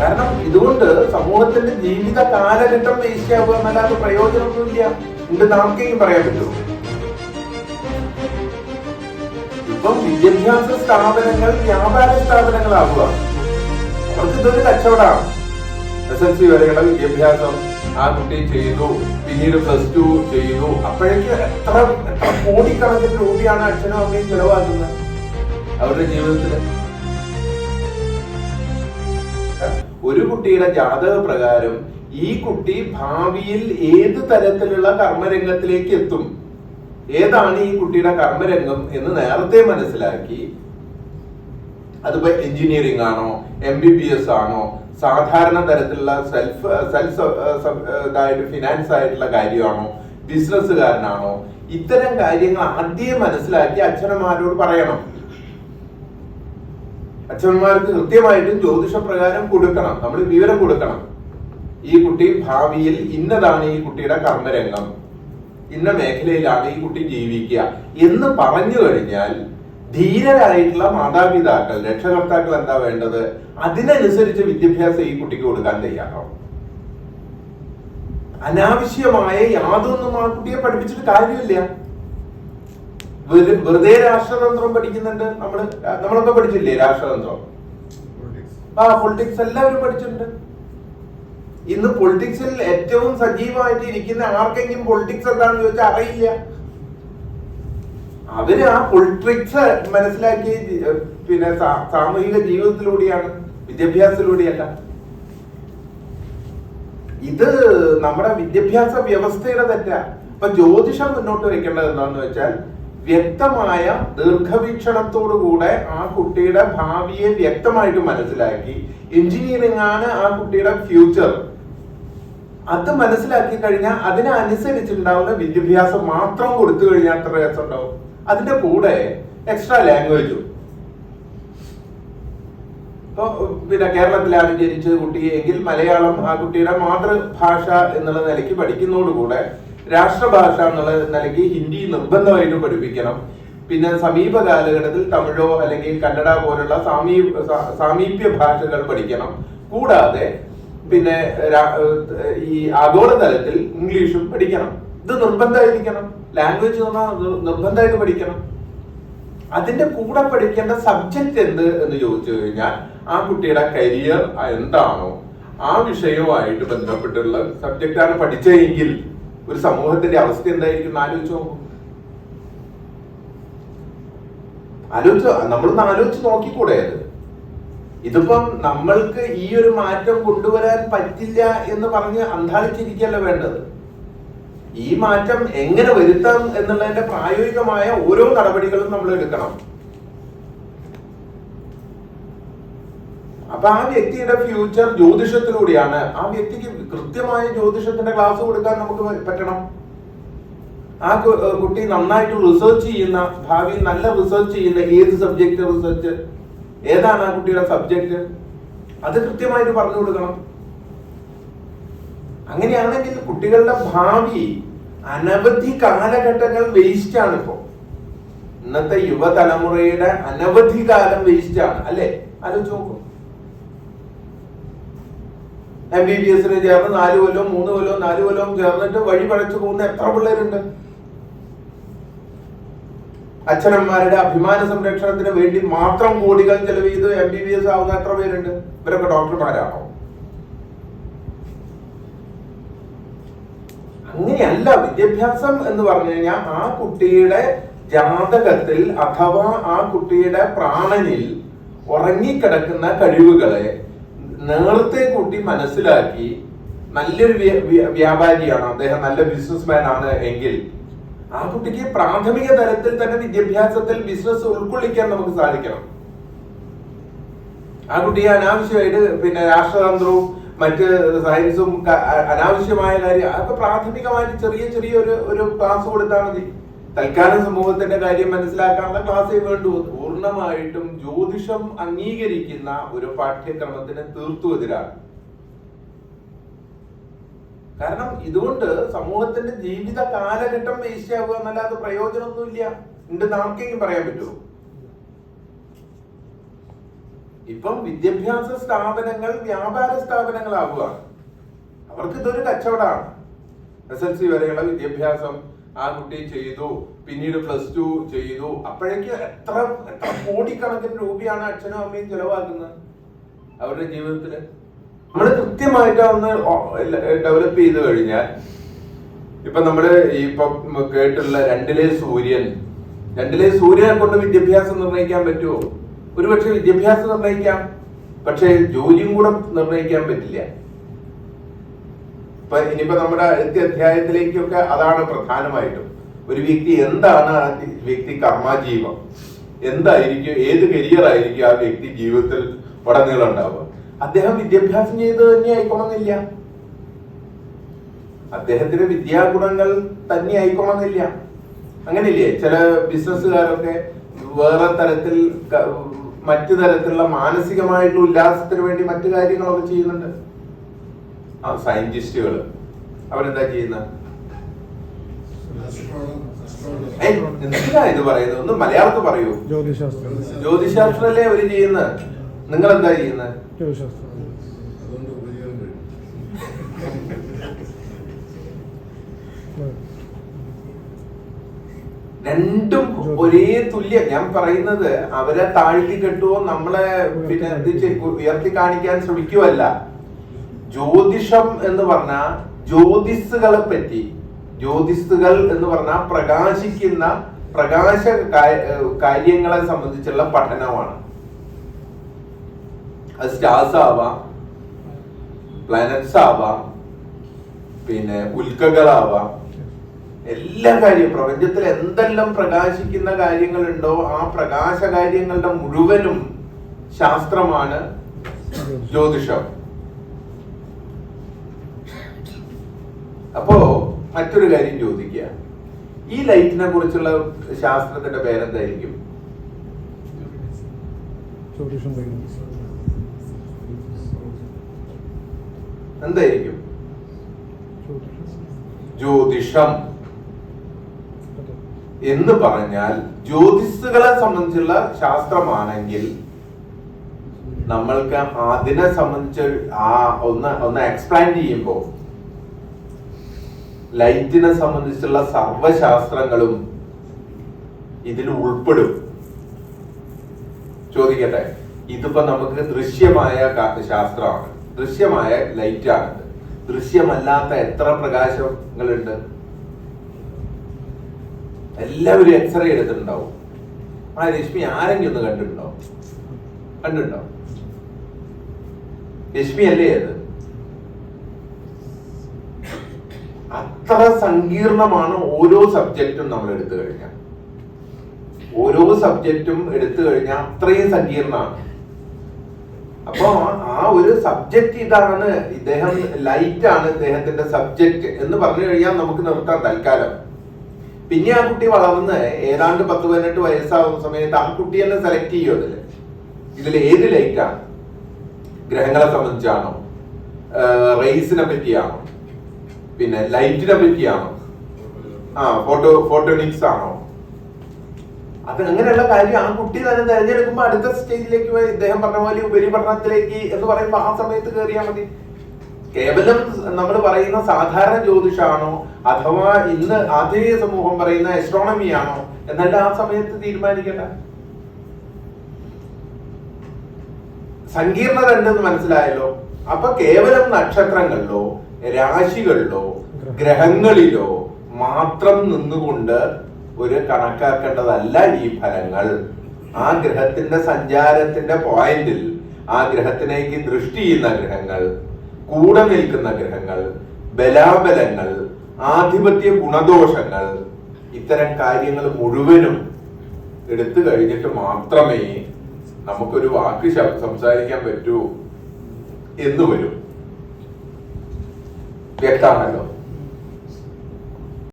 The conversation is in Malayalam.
കാരണം ഇതുകൊണ്ട് സമൂഹത്തിന്റെ ജീവിത കാലഘട്ടം വേശിയാവുക എന്നല്ലാതെ പ്രയോജനമൊന്നുമില്ല. ഉണ്ട് നമുക്കെയും പറയാൻ പറ്റുമോ? ഇപ്പം വിദ്യാഭ്യാസ സ്ഥാപനങ്ങൾ വ്യാപാര സ്ഥാപനങ്ങളാവുക. അവർക്ക് ഇതൊരു കച്ചവടമാണ്. എസ് എൽ സി വരെയുള്ള വിദ്യാഭ്യാസം ആ കുട്ടി ചെയ്തു പിന്നീട് പ്ലസ് ടു ചെയ്തു. അപ്പോഴേക്ക് എത്ര എത്ര കോടിക്കണക്കിന് രൂപയാണ് അച്ഛനും അമ്മയും ചെലവാക്കുന്നത്. അവരുടെ ജീവിതത്തിൽ ഒരു കുട്ടിയുടെ ജാതക പ്രകാരം ഈ കുട്ടി ഭാവിയിൽ ഏത് തരത്തിലുള്ള കർമ്മരംഗത്തിലേക്ക് എത്തും? ഏതാണ് ഈ കുട്ടിയുടെ കർമ്മരംഗം എന്ന് നേരത്തെ മനസ്സിലാക്കി. അതിപ്പോ എഞ്ചിനീയറിംഗ് ആണോ എം ബി ബി എസ് ആണോ സാധാരണ തരത്തിലുള്ള സെൽഫ് സെൽഫ് ഇതായിട്ട് ഫിനാൻസ് ആയിട്ടുള്ള കാര്യമാണോ ബിസിനസ്സുകാരനാണോ ഇത്തരം കാര്യങ്ങൾ ആദ്യം മനസ്സിലാക്കി അച്ഛനമാരോട് പറയണം. അച്ഛന്മാർക്ക് കൃത്യമായിട്ടും ജ്യോതിഷപ്രകാരം കൊടുക്കണം. നമ്മൾ വിവരം കൊടുക്കണം. ഈ കുട്ടി ഭാവിയിൽ ഇന്നതാണ് ഈ കുട്ടിയുടെ കർമ്മരംഗം ഇന്ന മേഖലയിലാണ് ഈ കുട്ടി ജീവിക്കുക എന്ന് പറഞ്ഞു കഴിഞ്ഞാൽ ധീരരായിട്ടുള്ള മാതാപിതാക്കൾ രക്ഷകർത്താക്കൾ എന്താ വേണ്ടത്? അതിനനുസരിച്ച് വിദ്യാഭ്യാസം ഈ കുട്ടിക്ക് കൊടുക്കാൻ തയ്യാറാവും. അനാവശ്യമായ യാതൊന്നും ആ കുട്ടിയെ പഠിപ്പിച്ചിട്ട് കാര്യമില്ല. വെറുതെ രാഷ്ട്രതന്ത്രം പഠിക്കുന്നുണ്ട് നമ്മൾ? നമ്മളൊക്കെ പഠിച്ചില്ലേ രാഷ്ട്രതന്ത്രം? ആ പൊളിറ്റിക്സ് എല്ലാവരും പഠിച്ചിട്ടുണ്ട്. ഇന്ന് പൊളിറ്റിക്സിൽ ഏറ്റവും സജീവമായിട്ട് ഇരിക്കുന്ന ആർക്കെങ്കിലും പൊളിറ്റിക്സ് എന്താണെന്ന് ചോദിച്ചാൽ അറിയില്ല. അവർ ആ പൊളിറ്റിക്സ് മനസ്സിലാക്കി പിന്നെ സാമൂഹിക ജീവിതത്തിലൂടെയാണ് വിദ്യാഭ്യാസത്തിലൂടെയല്ല. ഇത് നമ്മുടെ വിദ്യാഭ്യാസ വ്യവസ്ഥയുടെ തെറ്റാ. ഇപ്പൊ ജ്യോതിഷം മുന്നോട്ട് വെക്കേണ്ടത് എന്താണെന്ന് വെച്ചാൽ വ്യക്തമായ ദീർഘവീക്ഷണത്തോടുകൂടെ ആ കുട്ടിയുടെ ഭാവിയെ വ്യക്തമായിട്ട് മനസ്സിലാക്കി. എഞ്ചിനീയറിംഗ് ആണ് ആ കുട്ടിയുടെ ഫ്യൂച്ചർ അത് മനസ്സിലാക്കി കഴിഞ്ഞാൽ അതിനനുസരിച്ചുണ്ടാവുന്ന വിദ്യാഭ്യാസം മാത്രം കൊടുത്തു കഴിഞ്ഞാൽ എത്ര രസം ഉണ്ടാവും അതിന്റെ കൂടെ എക്സ്ട്രാ ലാംഗ്വേജും ഇപ്പൊ പിന്നെ കേരളത്തിലാണ് ജനിച്ചത് കുട്ടിയെങ്കിൽ മലയാളം ആ കുട്ടിയുടെ മാതൃഭാഷ എന്നുള്ള നിലയ്ക്ക് പഠിക്കുന്നതോടുകൂടെ രാഷ്ട്രഭാഷ എന്നുള്ള നിലയ്ക്ക് ഹിന്ദി നിർബന്ധമായിട്ടും പഠിപ്പിക്കണം. പിന്നെ സമീപ കാലഘട്ടത്തിൽ തമിഴോ അല്ലെങ്കിൽ കന്നഡ പോലുള്ള സാമീ സാമീപ്യ ഭാഷകൾ പഠിക്കണം. കൂടാതെ പിന്നെ ഈ ആഗോളതലത്തിൽ ഇംഗ്ലീഷും പഠിക്കണം. ഇത് നിർബന്ധമായിരിക്കണം. ലാംഗ്വേജ് നിർബന്ധമായിട്ട് പഠിക്കണം. അതിന്റെ കൂടെ പഠിക്കേണ്ട സബ്ജക്റ്റ് എന്ത് എന്ന് ചോദിച്ചു കഴിഞ്ഞാൽ ആ കുട്ടിയുടെ കരിയർ എന്താണോ ആ വിഷയവുമായിട്ട് ബന്ധപ്പെട്ടുള്ള സബ്ജക്റ്റാണ് പഠിച്ചതെങ്കിൽ ഒരു സമൂഹത്തിന്റെ അവസ്ഥ എന്തായിരിക്കും ആലോചിച്ച് നോക്കും. ആലോചിച്ച് നമ്മളൊന്ന് ആലോചിച്ച് നോക്കിക്കൂടെ അത്. ഇതിപ്പം നമ്മൾക്ക് ഈ ഒരു മാറ്റം കൊണ്ടുവരാൻ പറ്റില്ല എന്ന് പറഞ്ഞ് അന്താളിച്ചിരിക്കല്ല വേണ്ടത്. ഈ മാറ്റം എങ്ങനെ വരുത്താം എന്നുള്ളതിന്റെ പ്രായോഗികമായ ഓരോ നടപടികളും നമ്മൾ എടുക്കണം. അപ്പൊ ആ വ്യക്തിയുടെ ഫ്യൂച്ചർ ജ്യോതിഷത്തിലൂടെയാണ്. ആ വ്യക്തിക്ക് കൃത്യമായ ജ്യോതിഷത്തിന്റെ ക്ലാസ് കൊടുക്കാൻ നമുക്ക് പറ്റണം. ആ കുട്ടി നന്നായിട്ട് റിസർച്ച് ചെയ്യുന്ന ഭാവിയിൽ നല്ല റിസർച്ച് ചെയ്യുന്ന ഏത് സബ്ജക്ട് റിസർച്ച് ഏതാണ് ആ കുട്ടിയുടെ സബ്ജക്ട് അത് കൃത്യമായിട്ട് പറഞ്ഞു കൊടുക്കണം. അങ്ങനെയാണെങ്കിൽ കുട്ടികളുടെ ഭാവി അനവധി കാലഘട്ടങ്ങൾ വേസ്റ്റ് ആണ് ഇപ്പോ. ഇന്നത്തെ യുവതലമുറയുടെ അനവധി കാലം വേസ്റ്റ് ആണ്. അല്ലെ? ആലോചിച്ച് നോക്കൂ. എം ബി ബി എസിന് ചേർന്ന് നാല് കൊല്ലവും മൂന്ന് കൊല്ലവും നാല് കൊല്ലവും ചേർന്നിട്ട് വഴി പഴച്ചു പോകുന്ന എത്ര പിള്ളേരുണ്ട്? അച്ഛനമ്മമാരുടെ അഭിമാന സംരക്ഷണത്തിന് വേണ്ടി മാത്രം കോടികൾ ചെലവ് ചെയ്ത് എം ബി ബി എസ് ആവുന്ന എത്ര പേരുണ്ട്? ഇവരൊക്കെ ഡോക്ടർമാരാണോ? അങ്ങനെയല്ല വിദ്യാഭ്യാസം എന്ന് പറഞ്ഞു കഴിഞ്ഞാൽ ആ കുട്ടിയുടെ ജാതകത്തിൽ അഥവാ ആ കുട്ടിയുടെ പ്രാണനിൽ ഉറങ്ങിക്കിടക്കുന്ന കഴിവുകളെ നേരത്തെ കൂട്ടി മനസ്സിലാക്കി നല്ലൊരു വ്യ- വ്യ- വ്യാപാരിയാണ് അദ്ദേഹം നല്ല ബിസിനസ്മാൻ ആണ് എങ്കിൽ ആ കുട്ടിക്ക് പ്രാഥമിക തലത്തിൽ തന്നെ വിദ്യാഭ്യാസത്തിൽ ബിസിനസ് ഉൾക്കൊള്ളിക്കാൻ നമുക്ക് സാധിക്കണം. ആ കുട്ടിയെ അനാവശ്യമായിട്ട് പിന്നെ രാഷ്ട്രതന്ത്രവും മറ്റ് സയൻസും അനാവശ്യമായ കാര്യം അതൊക്കെ പ്രാഥമികമായിട്ട് ചെറിയ ചെറിയ ഒരു ഒരു ക്ലാസ് കൊടുത്താൽ മതി. തൽക്കാലം സമൂഹത്തിന്റെ കാര്യം മനസ്സിലാക്കാനുള്ള ക്ലാസ് വേണ്ടൂ. പൂർണമായിട്ടും ജ്യോതിഷം അംഗീകരിക്കുന്ന ഒരു പാഠ്യക്രമത്തിന് തീർത്തു എതിരാണ്. കാരണം ഇതുകൊണ്ട് സമൂഹത്തിന്റെ ജീവിത കാലഘട്ടം വേസ്റ്റ് എന്നല്ലാതെ പ്രയോജനമൊന്നുമില്ല. ഉണ്ട് ആർക്കെങ്കിലും പറയാൻ പറ്റുമോ? ഇപ്പം വിദ്യാഭ്യാസ സ്ഥാപനങ്ങൾ വ്യാപാര സ്ഥാപനങ്ങളാവുക അവർക്ക് ഇതൊരു കച്ചവടമാണ്. എസ് എൽ സി വരെയുള്ള വിദ്യാഭ്യാസം ആ കുട്ടി ചെയ്തു പിന്നീട് പ്ലസ് ടു ചെയ്തു. അപ്പോഴേക്ക് എത്ര എത്ര കോടിക്കണക്കിന് രൂപയാണ് അച്ഛനും അമ്മയും ചെലവാക്കുന്നത് അവരുടെ ജീവിതത്തിൽ നമ്മൾ കൃത്യമായിട്ട് ഒന്ന് ഡെവലപ്പ് ചെയ്ത് കഴിഞ്ഞാൽ ഇപ്പൊ നമ്മൾ ഇപ്പൊ കേട്ടുള്ള രണ്ടിലെ സൂര്യൻ. രണ്ടിലെ സൂര്യനെ കൊണ്ട് വിദ്യാഭ്യാസം നിർണയിക്കാൻ പറ്റുമോ? ഒരുപക്ഷെ വിദ്യാഭ്യാസം നിർണയിക്കാം. പക്ഷെ ജോലിയും കൂടെ നിർണയിക്കാൻ പറ്റില്ല. ഇപ്പൊ ഇനിയിപ്പോ നമ്മുടെ അടുത്ത അധ്യായത്തിലേക്കൊക്കെ അതാണ് പ്രധാനമായിട്ടും. ഒരു വ്യക്തി എന്താണ് ആ വ്യക്തി കർമാജീവം എന്തായിരിക്കും ഏത് കരിയർ ആയിരിക്കും ആ വ്യക്തി ജീവിതത്തിൽ ഉടനീളം ഉണ്ടാവുക അദ്ദേഹം വിദ്യാഭ്യാസം ചെയ്ത് തന്നെ ആയിക്കോണമെന്നില്ല അദ്ദേഹത്തിന്റെ വിദ്യാഗുണങ്ങൾ തന്നെ ആയിക്കോണമെന്നില്ല അങ്ങനെയില്ലേ? ചില ബിസിനസ്സുകാരൊക്കെ വേറെ തരത്തിൽ മറ്റു തരത്തിലുള്ള മാനസികമായിട്ടുള്ള ഉല്ലാസത്തിന് വേണ്ടി മറ്റു കാര്യങ്ങളൊക്കെ ചെയ്യുന്നുണ്ട്. ആ സയന്റിസ്റ്റുകൾ അവരെന്താ ചെയ്യുന്ന? എന്തിനാ ഇത് പറയുന്നത് ഒന്ന് മലയാളത്തിൽ പറയൂ. ജ്യോതിശാസ്ത്രം. ജ്യോതിശാസ്ത്രല്ലേ അവർ ചെയ്യുന്നത് നിങ്ങൾ എന്താ ചെയ്യുന്നത് രണ്ടും ഒരേ തുല്യം. ഞാൻ പറയുന്നത് അവരെ താഴ്ത്തി കെട്ടുവോ നമ്മളെ പിന്നെ ഇത് ഉയർത്തി കാണിക്കാൻ ശ്രമിക്കുവല്ല. ജ്യോതിഷം എന്ന് പറഞ്ഞ ജ്യോതിസ്സുകളെ പറ്റി. ജ്യോതിസ്സുകൾ എന്ന് പറഞ്ഞാൽ പ്രകാശിക്കുന്ന പ്രകാശ കാര്യങ്ങളെ സംബന്ധിച്ചുള്ള പഠനമാണ്. അത് സ്റ്റാർസ് ആവാം പ്ലാനറ്റ്സ് ആവാം പിന്നെ ഉൽക്കകളാവാം. എല്ലാ കാര്യവും പ്രപഞ്ചത്തിൽ എന്തെല്ലാം പ്രകാശിക്കുന്ന കാര്യങ്ങളുണ്ടോ ആ പ്രകാശ കാര്യങ്ങളുടെ മുഴുവനും ശാസ്ത്രമാണ് ജ്യോതിഷം. അപ്പോ മറ്റൊരു കാര്യം ചോദിക്കുക ഈ ലൈറ്റിനെ കുറിച്ചുള്ള ശാസ്ത്രത്തിന്റെ പേരെന്തായിരിക്കും? എന്തായിരിക്കും? ജ്യോതിഷം. ജ്യോതിഷം എന്ന് പറഞ്ഞാൽ ജ്യോതിസുകളെ സംബന്ധിച്ചുള്ള ശാസ്ത്രമാണെങ്കിൽ നമ്മൾക്ക് അതിനെ സംബന്ധിച്ച് ആ ഒന്ന് ഒന്ന് എക്സ്പ്ലെയിൻ ചെയ്യുമ്പോൾ ലൈറ്റിനെ സംബന്ധിച്ചുള്ള സർവശാസ്ത്രങ്ങളും ഇതിൽ ഉൾപ്പെടും. ചോദിക്കട്ടെ ഇതിപ്പോ നമുക്ക് ദൃശ്യമായ ശാസ്ത്രമാണ്. ദൃശ്യമായ ലൈറ്റാണ് ദൃശ്യമല്ലാത്ത എത്ര പ്രകാശങ്ങളുണ്ട്? എല്ലാവരും എക്സ്റേ എടുത്തിട്ടുണ്ടാവും. ആ രശ്മി ആരെങ്കിലും ഒന്ന് കണ്ടിട്ടുണ്ടോ? കണ്ടിട്ടുണ്ടോ? രശ്മി അല്ലേ അത്? അത്ര സങ്കീർണമാണ് ഓരോ സബ്ജക്റ്റും നമ്മൾ എടുത്തു കഴിഞ്ഞാൽ. ഓരോ സബ്ജക്റ്റും എടുത്തു കഴിഞ്ഞാൽ അത്രയും സങ്കീർണമാണ്. അപ്പോ ആ ഒരു സബ്ജക്റ്റ് ഇതാണ് ഇദ്ദേഹം ലൈറ്റ് ആണ് ഇദ്ദേഹത്തിന്റെ സബ്ജക്റ്റ് എന്ന് പറഞ്ഞു കഴിഞ്ഞാൽ നമുക്ക് നിർത്താം തൽക്കാലം. പിന്നെ ആ കുട്ടി വളർന്ന് ഏതാണ്ട് പത്ത് പതിനെട്ട് വയസ്സാവുന്ന സമയത്ത് ആ കുട്ടി തന്നെ സെലക്ട് ചെയ്യും അതിൽ. ഇതിൽ ഏത് ലൈറ്റാണ് ഗ്രഹങ്ങളെ സംബന്ധിച്ചാണോ? റേസിനെ പറ്റിയാണോ? പിന്നെ ലൈറ്റിനെ പറ്റിയാണോ ആ ഫോട്ടോ ഫോട്ടോണിക്സ് ആണോ? അത് അങ്ങനെയുള്ള കാര്യം ആ കുട്ടി തന്നെ തെരഞ്ഞെടുക്കുമ്പോ അടുത്ത സ്റ്റേജിലേക്ക് പോയി ഇദ്ദേഹം പറഞ്ഞ പോലെ ഉപരിപഠനത്തിലേക്ക് എന്ന് പറയുമ്പോ ആ സമയത്ത് കയറിയാൽ മതി. കേവലം നമ്മൾ പറയുന്ന സാധാരണ ജ്യോതിഷാണോ അഥവാ ഇന്ന് ആധുനിക സമൂഹം പറയുന്ന എസ്ട്രോണമി ആണോ എന്നല്ല ആ സമയത്ത് തീരുമാനിക്കണ്ട. സങ്കീർണത ഉണ്ടെന്ന് മനസ്സിലായല്ലോ. അപ്പൊ കേവലം നക്ഷത്രങ്ങളിലോ രാശികളിലോ ഗ്രഹങ്ങളിലോ മാത്രം നിന്നുകൊണ്ട് ഒരു കണക്കാക്കേണ്ടതല്ല ഈ ഫലങ്ങൾ. ആ ഗ്രഹത്തിന്റെ സഞ്ചാരത്തിന്റെ പോയിന്റിൽ ആ ഗ്രഹത്തിലേക്ക് ദൃഷ്ടി ചെയ്യുന്ന ഗ്രഹങ്ങൾ കൂടെ നിൽക്കുന്ന ഗ്രഹങ്ങൾ ബലാബലങ്ങൾ ആധിപത്യ ഗുണദോഷങ്ങൾ ഇത്തരം കാര്യങ്ങൾ മുഴുവനും എടുത്തു കഴിഞ്ഞിട്ട് മാത്രമേ നമുക്കൊരു വാക്ക് സംസാരിക്കാൻ പറ്റൂ എന്ന് വരും. വ്യക്തമാണല്ലോ.